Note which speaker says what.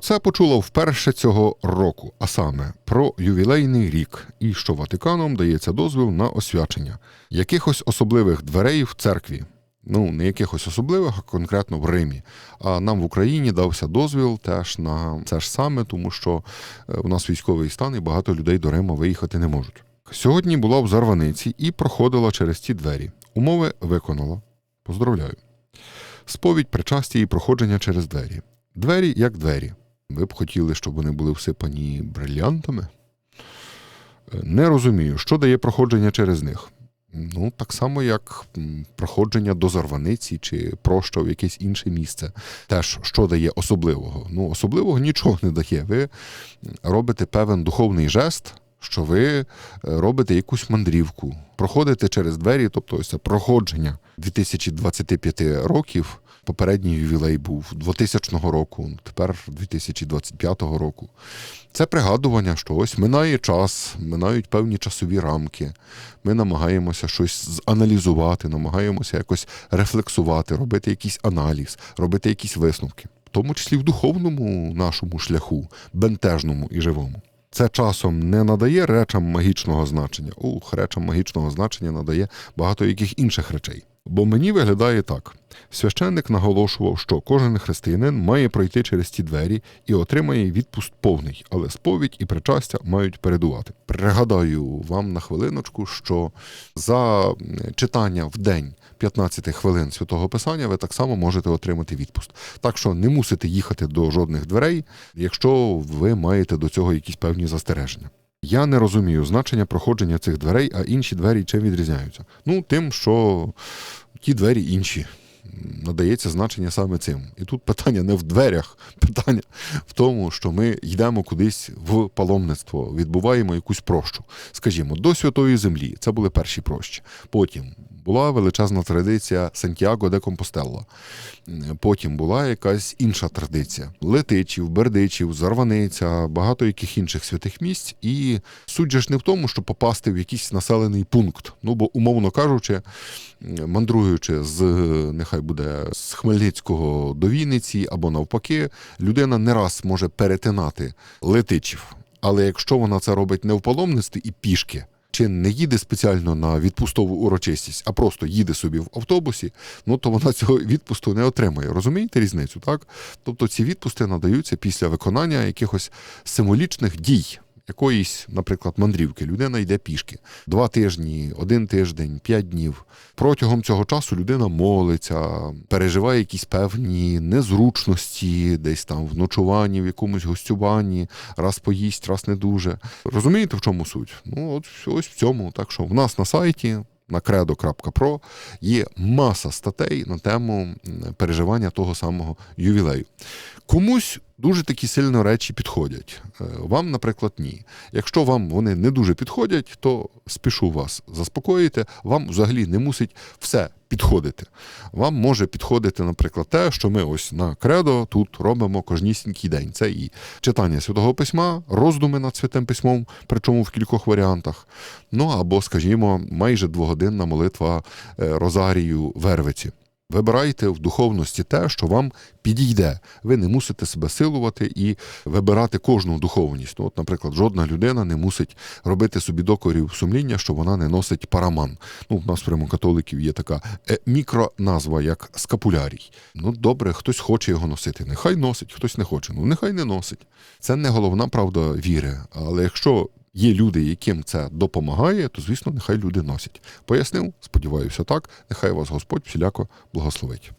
Speaker 1: це почула вперше цього року, а саме про ювілейний рік, і що Ватиканом дається дозвіл на освячення якихось особливих дверей в церкві. Ну, не якихось особливих, а конкретно в Римі. А нам в Україні дався дозвіл теж на це ж саме, тому що е, у нас військовий стан і багато людей до Рима виїхати не можуть. Сьогодні була в Зарваниці і проходила через ті двері. Умови виконала. Поздравляю. Сповідь причастя і проходження через двері. Двері як двері. Ви б хотіли, щоб вони були всипані брильянтами? Е, Не розумію, що дає проходження через них. Ну, так само, як проходження до Зарваниці чи проща в якесь інше місце. Теж що дає особливого? Ну, особливого нічого не дає. Ви робите певен духовний жест, що ви е, робите якусь мандрівку, проходите через двері, тобто ось це проходження 2025 років. Попередній ювілей був 2000 року, тепер 2025 року. Це пригадування, що ось минає час, минають певні часові рамки. Ми намагаємося щось аналізувати, намагаємося якось рефлексувати, робити якийсь аналіз, робити якісь висновки, в тому числі в духовному нашому шляху, бентежному і живому. Це часом не надає речам магічного значення. Ух, речам магічного значення надає багато яких інших речей. Бо мені виглядає так: священник наголошував, що кожен християнин має пройти через ті двері і отримає відпуст повний, але сповідь і причастя мають передувати. Пригадаю вам на хвилиночку, що за читання в день 15 хвилин святого Писання ви так само можете отримати відпуст. Так що не мусите їхати до жодних дверей, якщо ви маєте до цього якісь певні застереження. Я не розумію значення проходження цих дверей, а інші двері чим відрізняються. Ну, тим, що ті двері інші. Надається значення саме цим. І тут питання не в дверях, питання в тому, що ми йдемо кудись в паломництво, відбуваємо якусь прощу. Скажімо, до Святої Землі це були перші прощі. Потім була величезна традиція Сантьяго де Компостелла. Потім була якась інша традиція: Летичів, Бердичів, Зарваниця, багато яких інших святих місць. І суть ж не в тому, щоб попасти в якийсь населений пункт. Ну бо, умовно кажучи, мандруючи з нехай буде з Хмельницького до Вінниці або навпаки, людина не раз може перетинати летичів. Але якщо вона це робить не в паломництві і пішки, чи не їде спеціально на відпустову урочистість, а просто їде собі в автобусі, ну то вона цього відпусту не отримає. Розумієте різницю? Так? Тобто ці відпусти надаються після виконання якихось символічних дій. Якоїсь, наприклад, мандрівки, людина йде пішки два тижні, один тиждень, п'ять днів. Протягом цього часу людина молиться, переживає якісь певні незручності, десь там в ночуванні, в якомусь гостюванні, раз поїсть, раз не дуже. Розумієте, в чому суть? Ну, от ось в цьому. Так що в нас на сайті. На credo.pro є маса статей на тему переживання того самого ювілею. Комусь дуже такі сильно речі підходять. Е, Вам, наприклад, ні. Якщо вам вони не дуже підходять, то спішу вас заспокоїти. Вам взагалі не мусить все підходити. Вам може підходити, наприклад, те, що ми ось на кредо тут робимо кожнісінький день. Це і читання святого письма, роздуми над святим письмом, причому в кількох варіантах. Ну або, скажімо, майже двогодинна молитва е, Розарію Вервиці. Вибирайте в духовності те, що вам підійде. Ви не мусите себе силувати і вибирати кожну духовність. Ну, от, наприклад, жодна людина не мусить робити собі докорів сумління, що вона не носить параман. Ну, в нас прямо католиків є така е, мікроназва, як скапулярій. Ну, добре, хтось хоче його носити. Нехай носить, хтось не хоче. Ну, нехай не носить. Це не головна правда віри. Але якщо є люди, яким це допомагає, то звісно, нехай люди носять. Пояснив, сподіваюся, так. Нехай вас Господь всіляко благословить.